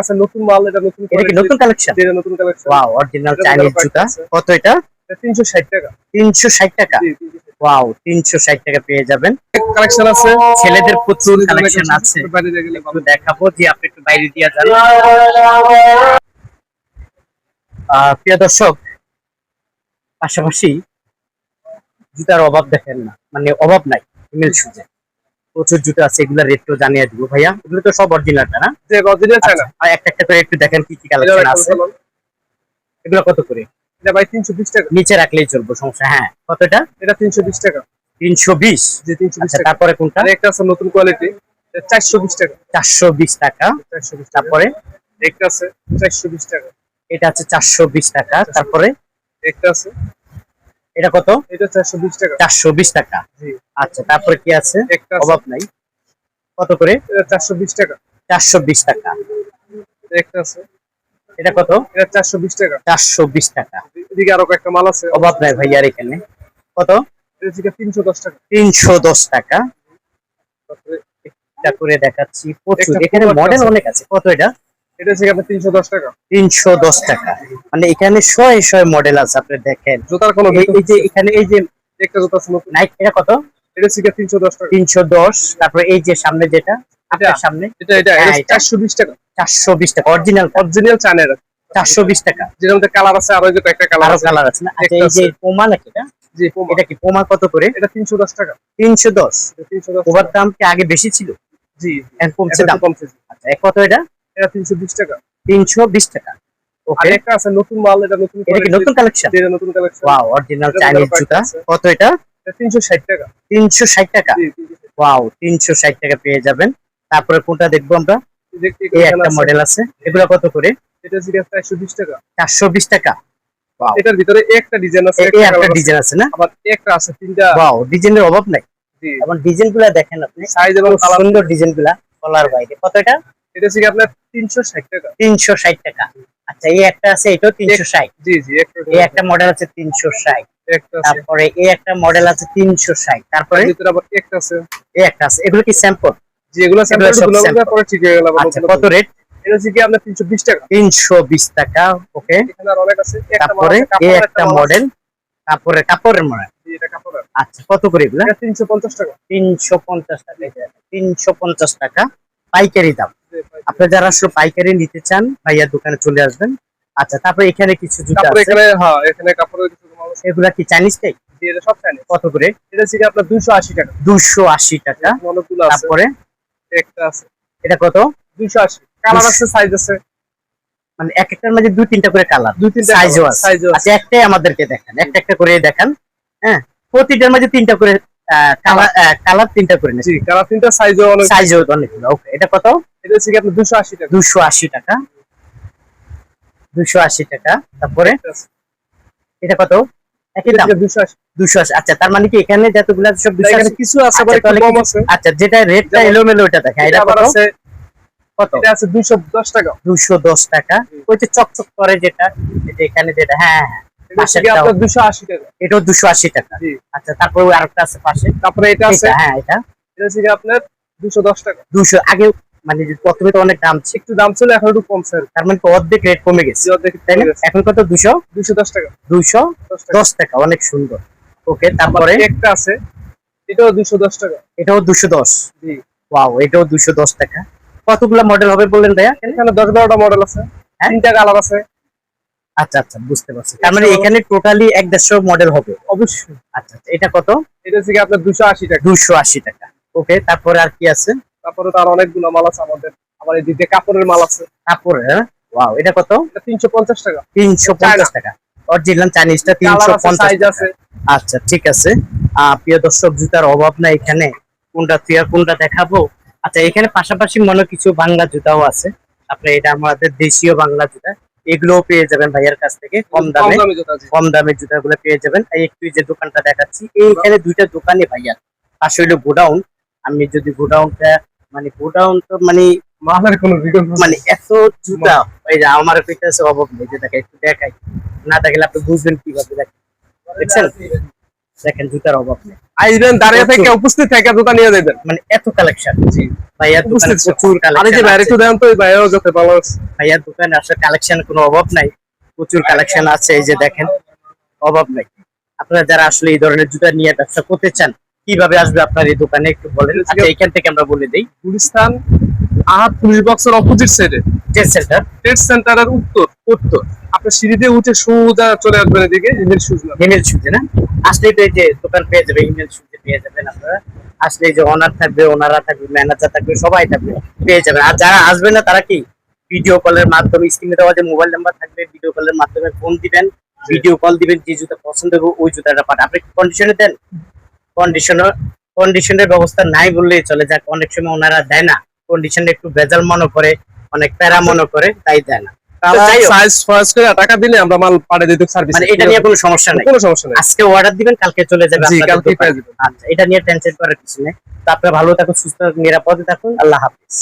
আছে নতুন মাল এটা নতুন এটা কি নতুন কালেকশন এটা নতুন কালেকশন ওয়াও অরিজিনাল চাইনিজ জুতা। কত এটা? তিনশো ষাট টাকা। তিনশো ষাট টাকা? জি, 360 ওয়াও তিনশো ষাট টাকা পেয়ে যাবেন। কালেকশন আছে। ছেলেদের প্রচুর কালেকশন আছে। বাইরে গেলে দেখাবো যে আপনি একটু বাইরে দিয়ে যান। প্রিয় দর্শক পাশাপাশি জুতার অভাব দেখেন না। মানে অভাব নাই ফিমেল শুজে প্রচুর জুতো আছে এগুলো রেটও জানিয়ে দিব ভাইয়া। এগুলো তো সব অরিজিনালটা না? অরিজিনাল চায় না আচ্ছা, আর একটা একটা করে একটু দেখেন কি কি কালেকশন আছে। এগুলো কত করে? এটা ভাই তিনশো বিশ টাকা। নিচে রাখলেই চলবে সমস্যা হ্যাঁ। কতটা এটা? তিনশো বিশ টাকা। তিনশো বিশ? যে তিনশো বিশ আচ্ছা টাকা। তারপরে কোনটা? একটা আছে নতুন কোয়ালিটি চারশো বিশ টাকা। চারশো বিশ টাকা। চারশো বিশ টাকা। তারপরে? একটা আছে চারশো বিশ টাকা। এটা আছে চারশো বিশ টাকা। তারপরে? একটা আছে এটা কত? এটা চারশো বিশ টাকা। চারশো বিশ টাকা। জি। আচ্ছা তারপরে কি আছে? অভাব নাই। কত করে? এটা চারশো বিশ টাকা। চারশো বিশ টাকা। একটা আছে। এটা কত? এটা চারশো বিশ টাকা। চারশো বিশ টাকা। এদিকে আরও কয়েকটা মাল আছে। অভাব নাই ভাইয়ার এখানে। কত? এটা থেকে তিনশো দশ টাকা। তিনশো দশ টাকা। তারপরে দেখাচ্ছি। প্রচুর। এখানে মডেল অনেক আছে। কত এটা? এটা আপনার দশ টাকা। তিনশো দশ টাকা। মানে এখানে মডেল আছে আপনি দেখেন। জুতার কোনো এই যে এখানে এই যে একটা জুতা আছে নাইক এটা কত? এটা টাকা। তারপরে এই যে সামনে যেটা আপনার সামনে। এটা এটা হ্যাঁ, এটা। চারশো বিশ টাকা। অরিজিনাল টাকা। যেটার মধ্যে কালার আছে আরও যে কয়েকটা কালার আছে। কালার আছে না? আচ্ছা এই যে পোমা নাকি এটা? জি। এটা কি পোমা কত করে? এটা তিনশো দশ টাকা। ওভার দাম কি আগে বেশি ছিল? জি এখন কমছে দাম? কমছে। আচ্ছা কত এটা? এটা তিনশো বিশ টাকা। তিনশো বিশ টাকা। আর ওকে একটা আছে নতুন মাল এটা নতুন এটা কি নতুন কালেকশন এটা নতুন কালেকশন ওয়াও অরিজিনাল চাইনিজ জুতা। কত এটা? এটা তিনশো ষাট টাকা। তিনশো ষাট টাকা? জি 360 তিনশো ষাট টাকা পেয়ে যাবেন। তারপরে কোনটা দেখব আমরা? এই একটা মডেল আছে। এগুলো কত করে? এটা চারশো বিশ টাকা। চারশো বিশ টাকা। Wow. এটার ভিতরে একটা ডিজাইন আছে একটা একটা ডিজাইন আছে। না? আবার একটা আছে তিনটা। ওয়াও ডিজাইনের অভাব নাই। জি। এবং ডিজাইনগুলা দেখেন আপনি। সাইজ এবং সুন্দর ডিজাইনগুলা কলার বাইরে কত এটা? এটা থেকে আপনার তিনশো ষাট টাকা। তিনশো ষাট টাকা। আচ্ছা এই একটা আছে এটাও তিনশো ষাট। জি এই একটা মডেল আছে তিনশো ষাট। তারপরে এই একটা মডেল আছে তিনশো ষাট। তারপরে? একটা আছে। এই একটা আছে। এগুলো কি স্যাম্পল জি এগুলো স্যাম্পলগুলো পরে ঠিক হয়ে গেল আচ্ছা কত রেট এটা আপনার তিনশো বিশ টাকা। তিনশো বিশ টাকা ওকে। অনেক আছে। একটা তারপরে এই একটা মডেল তারপরে কাপড়ের মডেল জি, এটা কাপড়ের আচ্ছা কত করে এগুলা? তিনশো পঞ্চাশ টাকা। তিনশো পঞ্চাশ টাকা। তিনশো পঞ্চাশ টাকা। পাইকারি দাম। আপনি যারা আসলে পাইকারি নিতে চান ভাইয়ার দোকানে চলে আসবেন। আচ্ছা তারপরে এখানে কিছু জুতা তারপরে আছে? এখানে হ্যাঁ এখানে কাপড়ের কিছু আছে। এগুলা কি চাইনিজ টাই এটা সব চাইনিজ কত করে? এটা থেকে আপনার দুইশো আশি টাকা। দুশো আশি টাকা। অনেকগুলো আছে। তারপরে? একটা আছে। এটা কত? দুইশো আশি। কালার আছে সাইজ আছে। মানে এক একটার মাঝে দুই তিনটা করে কালার। দুই তিনটা সাইজও colour, আছে। আছে। আচ্ছা একটাই আমাদেরকে দেখান। একটা একটা করে দেখান। হ্যাঁ প্রতিটার মাঝে তিনটা করে কালার কালার তিনটা করে জি কালার তিনটা সাইজও অনেক। সাইজও অনেকগুলো। ওকে এটা কত? এটা থেকে আপনার দুশো আশি টাকা। দুশো আশি টাকা। দুশো আশি টাকা। তারপরে এটা কত? একই দাম? দুশো আশি। দুশো আশি। আচ্ছা তার মানে কি এখানে যতগুলো সব দুশো আশি? কিছু আছে আবার আচ্ছা, একটু কম আছে। আচ্ছা যেটা রেটটা এলোমেলো ওটা দেখা এটা এটা আবার কত? আছে কত? এটা আছে দুইশো দশ টাকা। দুশো দশ টাকা। ওই যে চকচক করে যেটা যে এখানে যেটা হ্যাঁ হ্যাঁ এটা। আপনার দুশো আশি টাকা। এটাও দুশো আশি টাকা। আচ্ছা তারপর আরেকটা আছে পাশে। তারপরে এটা আছে হ্যাঁ এটা। এটা থেকে আপনার দুশো দশ টাকা। দুশো আগে মানে যে প্রথমে তো অনেক দাম ছিল একটু দাম ছিল এখন একটু কম কি। তার মানে অর্ধেক রেট কমে গেছে। অর্ধেক তাই না? এখন কত? দুশো? দুশো দশ টাকা। দুশো দশ টাকা। অনেক সুন্দর। ওকে তারপরে? একটা আছে এটাও দুশো দশ টাকা। এটাও দুশো দশ। জি। ওয়াও এটাও দুশো দশ টাকা। কতগুলো মডেল হবে বললেন ভাইয়া? এখানে দশ বারোটা মডেল আছে। হ্যাঁ? তিনটা কালার আছে। আচ্ছা আচ্ছা বুঝতে পারছি। তার মানে এখানে টোটালি এক দেড়শো মডেল হবে। অবশ্যই। আচ্ছা আচ্ছা এটা কত? এটা থেকে আপনার দুশো আশি টাকা। দুশো আশি টাকা। ওকে তারপরে আর কি আছে? তারপরে তো আর অনেকগুলো মাল আছে আমাদের। আবার এই দিকে কাপড়ের মাল আছে। কাপড় হ্যাঁ? ওয়াও এটা কত? এটা তিনশো পঞ্চাশ টাকা। তিনশো পঞ্চাশ টাকা। অরিজিনাল চাইনিজটা তিনশো কালার আছে পঞ্চাশ সাইজ আছে। আচ্ছা ঠিক আছে। প্রিয় দর্শক জুতার অভাব না এখানে। কোনটা তুই কোনটা দেখাবো? আচ্ছা এখানে পাশাপাশি মনে কিছু বাংলা জুতাও আছে। আপনি এটা আমাদের দেশীয় বাংলা জুতা। এগুলোও পেয়ে যাবেন ভাইয়ার কাছ থেকে কম দামে। দামে। কম দামের জুতাগুলো পেয়ে যাবেন। এই একটু যে দোকানটা দেখাচ্ছি এইখানে দুইটা দোকানে ভাইয়া। পাশে হইল গোডাউন আমি যদি গোডাউনটা মানে গোডাউন তো মানে মালের কোনো বিকল্প মানে এত জুতা। এই যে আমার কাছে অভাব নেই যে একটু দেখাই। না দেখলে আপনি বুঝবেন কীভাবে দেখেন। দেখছেন? দেখেন জুতার অভাব নেই। আইবেন দাঁড়িয়ে থেকে উপস্থিত থেকে জুতা নিয়ে যাবেন মানে এত কালেকশন জি। ভাইয়ার দোকানে প্রচুর। আরে যে কালেকশন বাইরে একটু দেন তো বাইরেও যেতে ভালো আছে। ভাইয়ার দোকানে আসলে কালেকশন কোনো অভাব নাই। প্রচুর কালেকশন আছে এই যে দেখেন। অভাব নাই। আপনারা যারা আসলে এই ধরনের জুতা নিয়ে ব্যবসা করতে চান কীভাবে আসবে আপনার এই দোকানে একটু বলেন। আচ্ছা এখান থেকে আমরা বলে দিই। গুলিস্তান আহাত পুলিশ বক্সের অপোজিট সাইডে ট্রেড সেন্টার ট্রেড সেন্টারের উত্তর উত্তর। আপনি সিঁড়ি দিয়ে উঠে সোজা চলে আসবেন এদিকে ইমেল সুজ না ইমেল শুনছে না? আসলে তো এই যে দোকান পেয়ে যাবে ইমেল শুনতে পেয়ে যাবেন আপনারা। আসলে যে ওনার থাকবে ওনারা থাকবে ম্যানেজার থাকবে সবাই থাকবে পেয়ে যাবেন। আর যারা আসবে না তারা কি? ভিডিও কলের মাধ্যমে স্ক্রিনে দেওয়া যে মোবাইল নাম্বার থাকবে ভিডিও কলের মাধ্যমে ফোন দিবেন। ভিডিও কল দিবেন যে জুতা পছন্দ হবে ওই জুতাটা পাঠান। আপনি কন্ডিশনে দেন? কন্ডিশনার কন্ডিশনের ব্যবস্থা নাই বললেই চলে। যাক অনেক সময় ওনারা দেয় না। কন্ডিশন একটু ভেজাল মনে করে অনেক প্যারা মনে করে তাই দেয় না। টাকা দিলে আমরা মাল পাঠিয়ে দিতে সার্ভিস মানে এটা নিয়ে কোনো সমস্যা নাই। কোনো সমস্যা নেই। আজকে অর্ডার দিবেন কালকে চলে যাবে। আচ্ছা এটা নিয়ে টেনশন করার কিছু নেই। তো ভালো থাকুন সুস্থ নিরাপদে থাকুন। আল্লাহ হাফিজ।